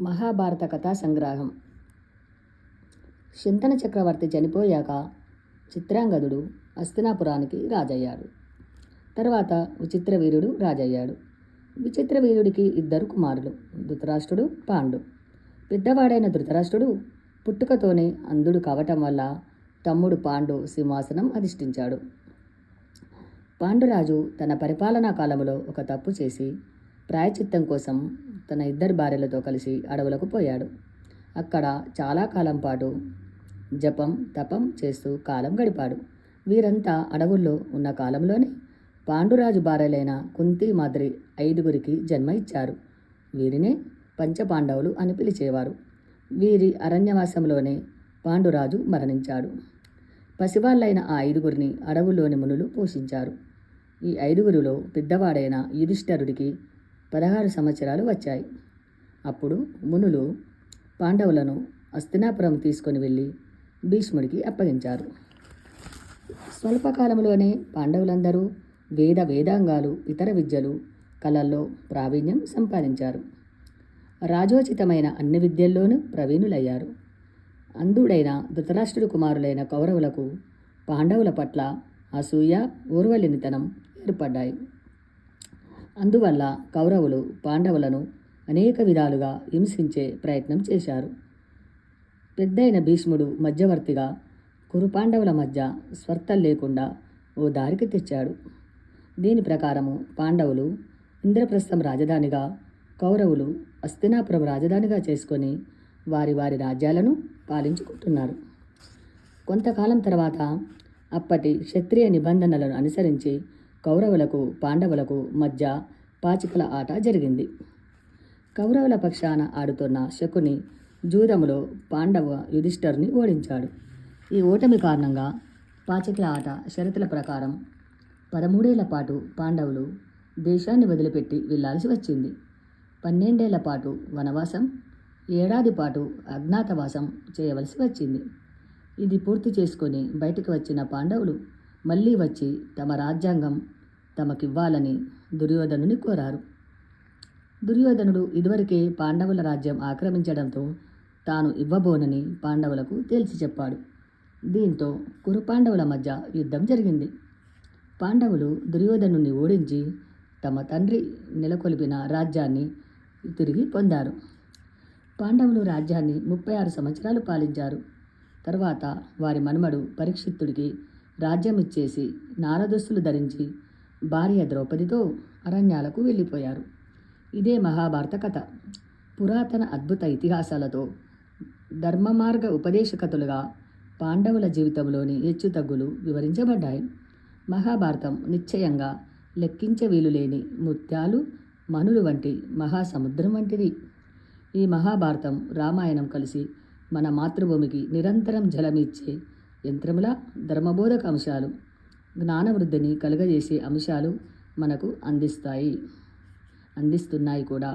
మహాభారత కథా సంగ్రహం. చింతన చక్రవర్తి చనిపోయాక చిత్రాంగదుడు హస్తినాపురానికి రాజయ్యాడు. తర్వాత విచిత్ర వీరుడు రాజయ్యాడు. విచిత్ర వీరుడికి ఇద్దరు కుమారులు ధృతరాష్ట్రుడు పాండు. పెద్దవాడైన ధృతరాష్ట్రుడు పుట్టుకతోనే అంధుడు కావటం వల్ల తమ్ముడు పాండు సింహాసనం అధిష్ఠించాడు. పాండురాజు తన పరిపాలనా కాలంలో ఒక తప్పు చేసి ప్రాయచిత్తం కోసం తన ఇద్దరు భార్యలతో కలిసి అడవులకు పోయాడు. అక్కడ చాలా కాలం పాటు జపం తపం చేస్తూ కాలం గడిపాడు. వీరంతా అడవుల్లో ఉన్న కాలంలోనే పాండురాజు భార్యలైన కుంతి మాదిరి ఐదుగురికి జన్మ ఇచ్చారు. వీరినే పంచపాండవులు అని పిలిచేవారు. వీరి అరణ్యవాసంలోనే పాండురాజు మరణించాడు. పసివాళ్ళైన ఆ ఐదుగురిని అడవుల్లోని మునులు పోషించారు. ఈ ఐదుగురిలో పెద్దవాడైన యుధిష్ఠరుడికి పదహారు సంవత్సరాలు వచ్చాయి. అప్పుడు మునులు పాండవులను అస్తినాపురం తీసుకొని వెళ్ళి భీష్ముడికి అప్పగించారు. స్వల్పకాలంలోనే పాండవులందరూ వేద వేదాంగాలు ఇతర విద్యలు కళల్లో ప్రావీణ్యం సంపాదించారు. రాజోచితమైన అన్ని విద్యల్లోనూ ప్రవీణులయ్యారు. అంధుడైన ధృతరాష్ట్రుడు కుమారులైన కౌరవులకు పాండవుల పట్ల అసూయ ఊర్వలినితనం ఏర్పడ్డాయి. అందువల్ల కౌరవులు పాండవులను అనేక విధాలుగా హింసించే ప్రయత్నం చేశారు. పెద్దయిన భీష్ముడు మధ్యవర్తిగా కురు పాండవుల మధ్య స్వర్తం లేకుండా ఓ దారికి తెచ్చాడు. దీని ప్రకారము పాండవులు ఇంద్రప్రస్థం రాజధానిగా కౌరవులు అస్తినాపురం రాజధానిగా చేసుకొని వారి వారి రాజ్యాలను పాలించుకుంటున్నారు. కొంతకాలం తర్వాత అప్పటి క్షత్రియ నిబంధనలను అనుసరించి కౌరవులకు పాండవులకు మధ్య పాచికల ఆట జరిగింది. కౌరవుల పక్షాన ఆడుతున్న శకుని జూదములో పాండవ యుధిష్ఠర్ని ఓడించాడు. ఈ ఓటమి కారణంగా పాచికల ఆట షరతుల ప్రకారం పదమూడేళ్ళ పాటు పాండవులు దేశాన్ని వదిలిపెట్టి వెళ్ళాల్సి వచ్చింది. పన్నెండేళ్ళ పాటు వనవాసం ఏడాది పాటు అజ్ఞాతవాసం చేయవలసి వచ్చింది. ఇది పూర్తి చేసుకొని బయటకు వచ్చిన పాండవులు మళ్ళీ వచ్చి తమ రాజ్యాంగం తమకివ్వాలని దుర్యోధనుని కోరారు. దుర్యోధనుడు ఇదివరకే పాండవుల రాజ్యం ఆక్రమించడంతో తాను ఇవ్వబోనని పాండవులకు తేల్చి చెప్పాడు. దీంతో కురు పాండవుల మధ్య యుద్ధం జరిగింది. పాండవులు దుర్యోధనుని ఓడించి తమ తండ్రి నెలకొల్పిన రాజ్యాన్ని తిరిగి పొందారు. పాండవులు రాజ్యాన్ని ముప్పై ఆరు సంవత్సరాలు పాలించారు. తర్వాత వారి మనుమడు పరీక్షిత్తుడికి రాజ్యం ఇచ్చేసి నారదుస్తులు ధరించి భార్య ద్రౌపదితో అరణ్యాలకు వెళ్ళిపోయారు. ఇదే మహాభారత కథ. పురాతన అద్భుత ఇతిహాసాలతో ధర్మ మార్గ ఉపదేశకతులుగా పాండవుల జీవితంలోని హెచ్చుతగ్గులు వివరించబడ్డాయి. మహాభారతం నిశ్చయంగా లెక్కించ వీలులేని ముత్యాలు మనులు వంటి మహాసముద్రం వంటిది. ఈ మహాభారతం రామాయణం కలిసి మన మాతృభూమికి నిరంతరం జలమిచ్చే యంత్రముల ధర్మబోధక అంశాలు. జ్ఞానవృద్ధిని కలుగజేసే అంశాలు మనకు అందిస్తాయి అందిస్తున్నాయి కూడా.